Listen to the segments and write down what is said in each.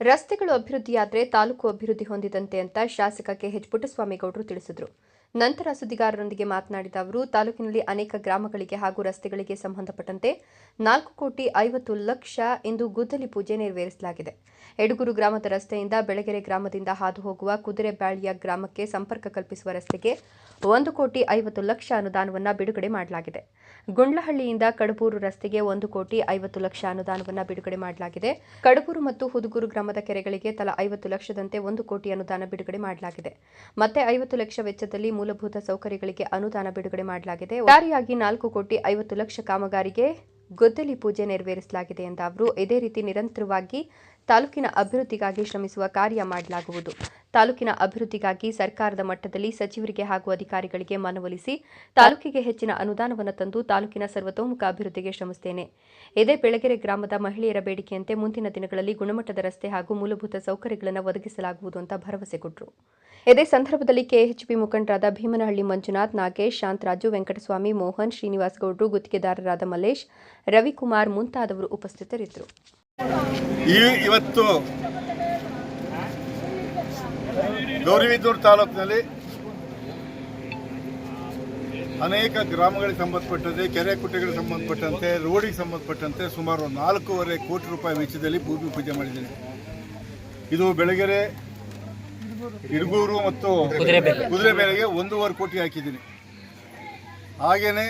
ರಸ್ತೆಗಳು ಅಭಿವೃದ್ಧಿಯಾದರೆ ತಾಲೂಕು ಅಭಿವೃದ್ಧಿ ಹೊಂದಿದಂತೆ ಅಂತ ಶಾಸಕ ಕೆಎಚ್ ಪುಟ್ಟಸ್ವಾಮಿಗೌಡರು ತಿಳಿಸಿದರು. ನಂತರ ಸುದ್ದಿಗಾರರೊಂದಿಗೆ ಮಾತನಾಡಿದ ಅವರು, ತಾಲೂಕಿನಲ್ಲಿ ಅನೇಕ ಗ್ರಾಮಗಳಿಗೆ ಹಾಗೂ ರಸ್ತೆಗಳಿಗೆ ಸಂಬಂಧಪಟ್ಟಂತೆ ನಾಲ್ಕು ಕೋಟಿ ಐವತ್ತು ಲಕ್ಷ ಎಂದು ಗುದ್ದಲಿ ಪೂಜೆ ನೆರವೇರಿಸಲಾಗಿದೆ. ಎಡಗೂರು ಗ್ರಾಮದ ರಸ್ತೆಯಿಂದ ಬೆಳಗೆರೆ ಗ್ರಾಮದಿಂದ ಹಾದು ಹೋಗುವ ಕುದುರೆಬ್ಯಾಳಿಯ ಗ್ರಾಮಕ್ಕೆ ಸಂಪರ್ಕ ಕಲ್ಪಿಸುವ ರಸ್ತೆಗೆ ಒಂದು ಕೋಟಿ ಐವತ್ತು ಲಕ್ಷ ಅನುದಾನವನ್ನು ಬಿಡುಗಡೆ ಮಾಡಲಾಗಿದೆ. ಗುಂಡ್ಲಹಳ್ಳಿಯಿಂದ ಕಡಬೂರು ರಸ್ತೆಗೆ ಒಂದು ಕೋಟಿ ಐವತ್ತು ಲಕ್ಷ ಅನುದಾನವನ್ನು ಬಿಡುಗಡೆ ಮಾಡಲಾಗಿದೆ. ಕಡಬೂರು ಮತ್ತು ಹುದುಗೂರು ಗ್ರಾಮದ ಕೆರೆಗಳಿಗೆ ತಲಾ ಐವತ್ತು ಲಕ್ಷದಂತೆ ಒಂದು ಕೋಟಿ ಅನುದಾನ ಬಿಡುಗಡೆ ಮಾಡಲಾಗಿದೆ. ಮತ್ತೆ ಐವತ್ತು ಲಕ್ಷ ವೆಚ್ಚದಲ್ಲಿ ಮೂಲಭೂತ ಸೌಕರ್ಯಗಳಿಗೆ ಅನುದಾನ ಬಿಡುಗಡೆ ಮಾಡಲಾಗಿದೆ. ಒಟ್ಟಾರೆಯಾಗಿ ನಾಲ್ಕು ಕೋಟಿ ಐವತ್ತು ಲಕ್ಷ ಕಾಮಗಾರಿಗೆ ಗೊದ್ದಲಿ ಪೂಜೆ ನೆರವೇರಿಸಲಾಗಿದೆ ಎಂದ ಅವರು, ಇದೇ ರೀತಿ ನಿರಂತರವಾಗಿ ತಾಲೂಕಿನ ಅಭಿವೃದ್ಧಿಗಾಗಿ ಶ್ರಮಿಸುವ ಕಾರ್ಯ ಮಾಡಲಾಗುವುದು. ತಾಲೂಕಿನ ಅಭಿವೃದ್ಧಿಗಾಗಿ ಸರ್ಕಾರದ ಮಟ್ಟದಲ್ಲಿ ಸಚಿವರಿಗೆ ಹಾಗೂ ಅಧಿಕಾರಿಗಳಿಗೆ ಮನವೊಲಿಸಿ ತಾಲೂಕಿಗೆ ಹೆಚ್ಚಿನ ಅನುದಾನವನ್ನು ತಂದು ತಾಲೂಕಿನ ಸರ್ವತೋಮುಖ ಅಭಿವೃದ್ಧಿಗೆ ಶ್ರಮಿಸುತ್ತೇನೆ. ಇದೇ ಬೆಳಗೆರೆ ಗ್ರಾಮದ ಮಹಿಳೆಯರ ಬೇಡಿಕೆಯಂತೆ ಮುಂದಿನ ದಿನಗಳಲ್ಲಿ ಗುಣಮಟ್ಟದ ರಸ್ತೆ ಹಾಗೂ ಮೂಲಭೂತ ಸೌಕರ್ಯಗಳನ್ನು ಒದಗಿಸಲಾಗುವುದು ಅಂತ ಭರವಸೆ ಕೊಟ್ಟರು. ಇದೇ ಸಂದರ್ಭದಲ್ಲಿ ಕೆಎಚ್ಪಿ ಮುಖಂಡರಾದ ಭೀಮನಹಳ್ಳಿ ಮಂಜುನಾಥ್, ನಾಗೇಶ್, ಶಾಂತರಾಜು, ವೆಂಕಟಸ್ವಾಮಿ, ಮೋಹನ್ ಶ್ರೀನಿವಾಸ್ ಗೌಡ್ರು ಗುತ್ತಿಗೆದಾರರಾದ ಮಲ್ಲೇಶ್, ರವಿಕುಮಾರ್ ಮುಂತಾದವರು ಉಪಸ್ಥಿತರಿದ್ದರು. ಇವತ್ತು ತಾಲೂಕಿನಲ್ಲಿ ಅನೇಕ ಗ್ರಾಮಗಳಿಗೆ ಸಂಬಂಧಪಟ್ಟಂತೆ, ಕೆರೆ ಕುಟ್ಟೆಗಳಿಗೆ ಸಂಬಂಧಪಟ್ಟಂತೆ, ರೋಡಿಗೆ ಸಂಬಂಧಪಟ್ಟಂತೆ ಸುಮಾರು ನಾಲ್ಕೂವರೆ ಕೋಟಿ ರೂಪಾಯಿ ವೆಚ್ಚದಲ್ಲಿ ಭೂಮಿ ಪೂಜೆ ಮಾಡಿದ್ದೀನಿ. ಇದು ಬೆಳಗೆರೆ ಇಡಗೂರು ಮತ್ತು ಕುದುರೆಬೇಲೆಗೆ ಒಂದೂವರೆ ಕೋಟಿ ಹಾಕಿದ್ದೀನಿ. ಹಾಗೆಯೇ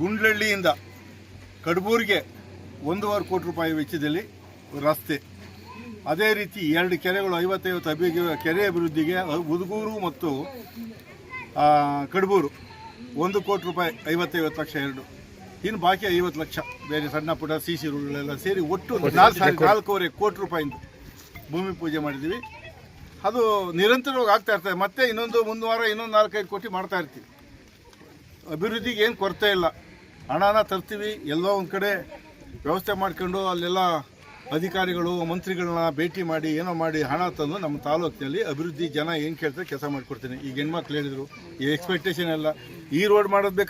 ಗುಂಡ್ಲಹಳ್ಳಿಯಿಂದ ಕಡಬೂರಿಗೆ ಒಂದೂವರೆ ಕೋಟಿ ರೂಪಾಯಿ ವೆಚ್ಚದಲ್ಲಿ ರಸ್ತೆ. ಅದೇ ರೀತಿ ಎರಡು ಕೆರೆಗಳು ಐವತ್ತೈವತ್ತು ಅಭಿವೃದ್ಧಿ ಕೆರೆ ಅಭಿವೃದ್ಧಿಗೆ ಉದುಗೂರು ಮತ್ತು ಕಡಬೂರು ಒಂದು ಕೋಟಿ ರೂಪಾಯಿ ಐವತ್ತೈವತ್ತು ಲಕ್ಷ ಎರಡು. ಇನ್ನು ಬಾಕಿ ಐವತ್ತು ಲಕ್ಷ ಬೇರೆ ಸಣ್ಣ ಪುಟ್ಟ ಸಿ ಸಿ ರೋಡ್ಗಳೆಲ್ಲ ಸೇರಿ ಒಟ್ಟು ನಾಲ್ಕು ನಾಲ್ಕೂವರೆ ಕೋಟಿ ರೂಪಾಯಿಂದ ಭೂಮಿ ಪೂಜೆ ಮಾಡಿದ್ದೀವಿ. ಅದು ನಿರಂತರವಾಗಿ ಆಗ್ತಾ ಇರ್ತದೆ. ಮತ್ತೆ ಇನ್ನೊಂದು ಮುಂದೆ ವಾರ, ಇನ್ನೊಂದು ನಾಲ್ಕೈದು ಕೋಟಿ ಮಾಡ್ತಾ ಇರ್ತೀವಿ. ಅಭಿವೃದ್ಧಿಗೆ ಏನು ಕೊರತೆ ಇಲ್ಲ. ಹಣನ ತರ್ತೀವಿ, ಎಲ್ಲೋ ಒಂದು ಕಡೆ ವ್ಯವಸ್ಥೆ ಮಾಡ್ಕೊಂಡು ಅಲ್ಲೆಲ್ಲ ಅಧಿಕಾರಿಗಳು, ಮಂತ್ರಿಗಳನ್ನ ಭೇಟಿ ಮಾಡಿ, ಏನೋ ಮಾಡಿ ಹಣ ತಂದು ನಮ್ಮ ತಾಲೂಕಿನಲ್ಲಿ ಅಭಿವೃದ್ಧಿ ಜನ ಏನು ಕೇಳ್ತಾರೆ ಕೆಲಸ ಮಾಡಿಕೊಡ್ತೀನಿ. ಈಗ ಹೆಣ್ಮಕ್ಳು ಹೇಳಿದರು, ಈ ಎಕ್ಸ್ಪೆಕ್ಟೇಷನ್ ಎಲ್ಲ. ಈ ರೋಡ್ ಮಾಡೋದು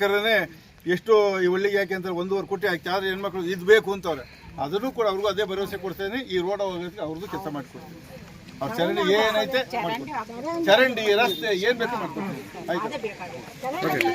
ಎಷ್ಟು ಈ ಒಳ್ಳೆಗೆ ಯಾಕೆ ಅಂತ ಒಂದೂವರೆ ಕೋಟಿ ಹಾಕಿ ಆದರೆ ಹೆಣ್ಮಕ್ಳು ಇದು ಬೇಕು ಅಂತವ್ರೆ. ಅದನ್ನು ಕೂಡ ಅವ್ರಿಗೂ ಅದೇ ಭರವಸೆ ಕೊಡ್ತೇನೆ. ಈ ರೋಡ್ ಹೋಗೋದಕ್ಕೆ ಅವ್ರದ್ದು ಕೆಲಸ ಮಾಡಿಕೊಡ್ತೀನಿ. ಅವ್ರ ಚರಂಡಿ ಏನೈತೆ ಚರಂಡಿ ರಸ್ತೆ ಏನ್ ಬೇಕು ಮಾಡ್ಕೊಡ್ತೀವಿ. ಆಯ್ತು.